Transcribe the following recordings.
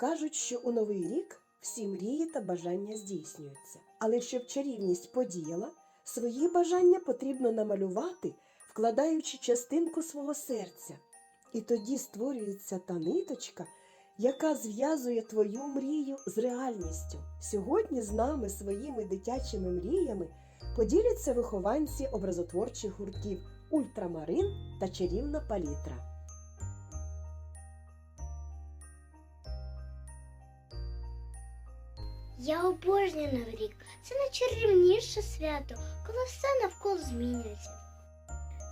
Кажуть, що у новий рік всі мрії та бажання здійснюються. Але щоб чарівність подіяла, свої бажання потрібно намалювати, вкладаючи частинку свого серця. І тоді створюється та ниточка, яка зв'язує твою мрію з реальністю. Сьогодні з нами своїми дитячими мріями поділяться вихованці образотворчих гуртків Ультрамарин та чарівна палітра. Я обожнюю Новий рік. Це найчарівніше свято, коли все навколо змінюється.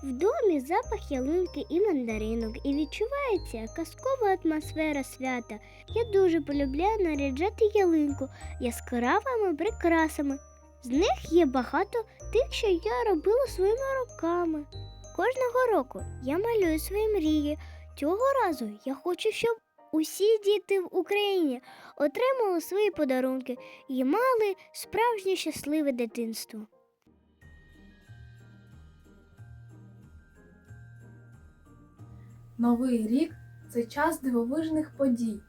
В домі запах ялинки і мандаринок, і відчувається казкова атмосфера свята. Я дуже полюбляю наряджати ялинку яскравими прикрасами. З них є багато тих, що я робила своїми руками. Кожного року я малюю свої мрії. Цього разу я хочу, щоб усі діти в Україні отримали свої подарунки і мали справжнє щасливе дитинство. Новий рік це час дивовижних подій.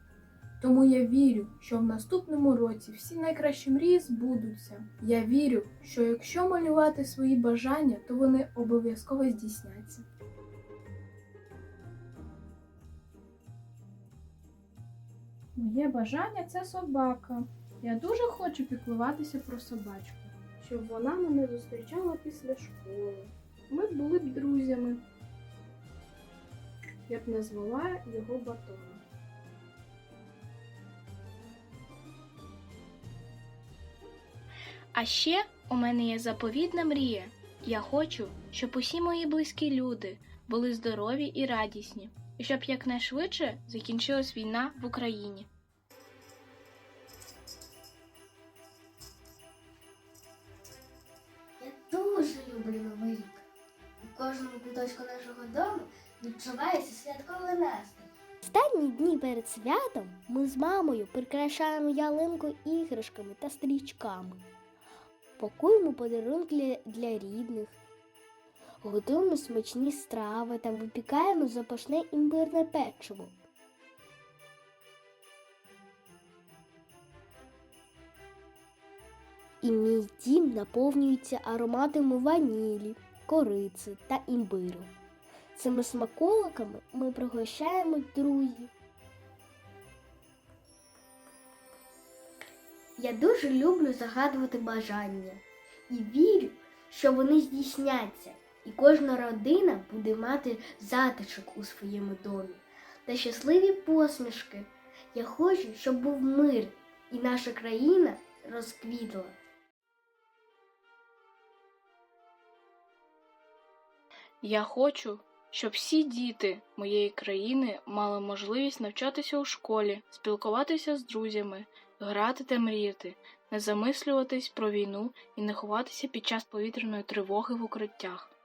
Тому я вірю, що в наступному році всі найкращі мрії збудуться. Я вірю, що якщо малювати свої бажання, то вони обов'язково здійсняться. Моє бажання це собака. Я дуже хочу піклуватися про собачку, щоб вона мене зустрічала після школи. Ми були б друзями. Я б назвала його батоном. А ще у мене є заповідна мрія. Я хочу, щоб усі мої близькі люди були здорові і радісні, і щоб якнайшвидше закінчилась війна в Україні. Я дуже люблю Новий рік. У кожному куточку нашого дому відчувається святковий настрій. Останні дні перед святом ми з мамою прикрашаємо ялинку іграшками та стрічками. Пакуємо подарунки для, для рідних, готуємо смачні страви та випікаємо запашне імбирне печиво. І мій дім наповнюється ароматами ванілі, кориці та імбиру. Цими смаколиками ми пригощаємо друзів. Я дуже люблю загадувати бажання і вірю, що вони здійсняться, і кожна родина буде мати затишок у своєму домі та щасливі посмішки. Я хочу, щоб був мир і наша країна розквітла. Я хочу, щоб всі діти моєї країни мали можливість навчатися у школі, спілкуватися з друзями, грати та мріяти, не замислюватись про війну і не ховатися під час повітряної тривоги в укриттях.